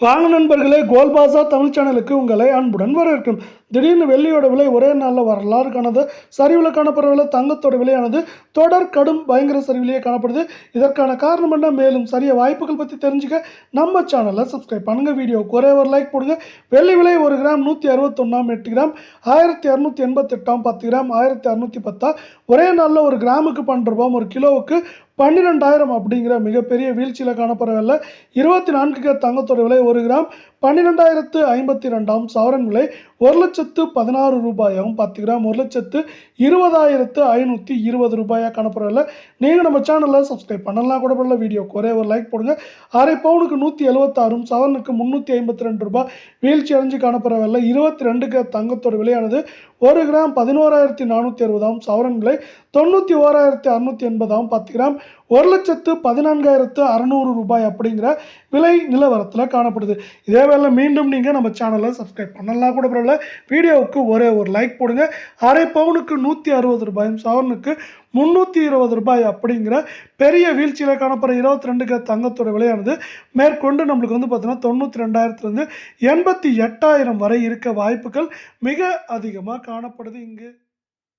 வாங்க நண்பர்களே கோல்பாசா தமிழ் சேனலுக்கு உங்களை அன்புடன் வரவேற்கும். திடீர்னு வெள்ளியோட விலை ஒரே நாளில் வரலாறு காணது சரிவில் காணப்படுற விலை தங்கத்தோட விலையானது தொடர் கடும் பயங்கர சரிவிலேயே காணப்படுது. இதற்கான காரணம் என்ன? மேலும் சரிய வாய்ப்புகள் பற்றி தெரிஞ்சுக்க நம்ம சேனலை சப்ஸ்கிரைப் பண்ணுங்க. வீடியோ ஒரே ஒரு லைக் போடுங்க. வெள்ளி விலை ஒரு கிராம் நூற்றி அறுபத்தொன்னாம் எட்டு கிராம் ஆயிரத்தி இரநூத்தி எண்பத்தெட்டாம் பத்து கிராம் ஆயிரத்தி அறுநூற்றி பத்தா? ஒரே நாளில் ஒரு கிராமுக்கு பன்னெண்டு ரூபாய் ஒரு கிலோவுக்கு பன்னிரெண்டாயிரம் அப்படிங்கிற மிகப்பெரிய வீழ்ச்சியில் காணப்படவில்லை இருபத்தி நான்கு கே தங்கத்தோட விலை ஒரு கிராம் பன்னிரெண்டாயிரத்து ஐம்பத்தி ரெண்டாம் சவரன் விலை ஒரு லட்சத்து பதினாறு ரூபாயாகவும் பத்து கிராம் ஒரு லட்சத்து இருபதாயிரத்து ஐநூற்றி இருபது ரூபாயாக காணப்படவில்லை நீங்கள் நம்ம சேனலில் சப்ஸ்கிரைப் பண்ணலாம். கூட பண்ணல வீடியோக்கு ஒரே ஒரு லைக் போடுங்க. அரை பவுனுக்கு நூற்றி எழுபத்தாறும் சவரனுக்கு முந்நூற்றி ஐம்பத்தி ரெண்டு ரூபாய் வீழ்ச்சி அடைஞ்சு காணப்படவில்லை இருபத்தி ரெண்டுக்கு தங்கத்தோட விலையானது ஒரு கிராம் பதினோராயிரத்தி நானூற்றி அறுபதாம் சவரன் விலை தொண்ணூற்றி ஓராயிரத்தி அறுநூற்றி எண்பதாம் பத்து கிராம் ஒரு லட்சத்து பதினான்காயிரத்து அறநூறு ரூபாய் அப்படிங்கிற விலை நிலவரத்தில் காணப்படுது. இதே ஒருவேளை மீண்டும் நீங்கள் நம்ம சேனலை சப்ஸ்கிரைப் பண்ணலாம் கூட பரவாயில்ல. வீடியோவுக்கு ஒரே ஒரு லைக் போடுங்க. அரை பவுனுக்கு நூற்றி அறுபது ரூபாயும் சவரனுக்கு முந்நூற்றி இருபது ரூபாய் அப்படிங்கிற பெரிய வீழ்ச்சியில் காணப்படுற இருபத்தி ரெண்டுக்கு தங்கத்தோட விலையானது மேற்கொண்டு நம்மளுக்கு வந்து பார்த்தீங்கன்னா தொண்ணூற்றி ரெண்டாயிரத்துலேருந்து எண்பத்தி எட்டாயிரம் வரை இருக்க வாய்ப்புகள் மிக அதிகமாக காணப்படுது இங்கு.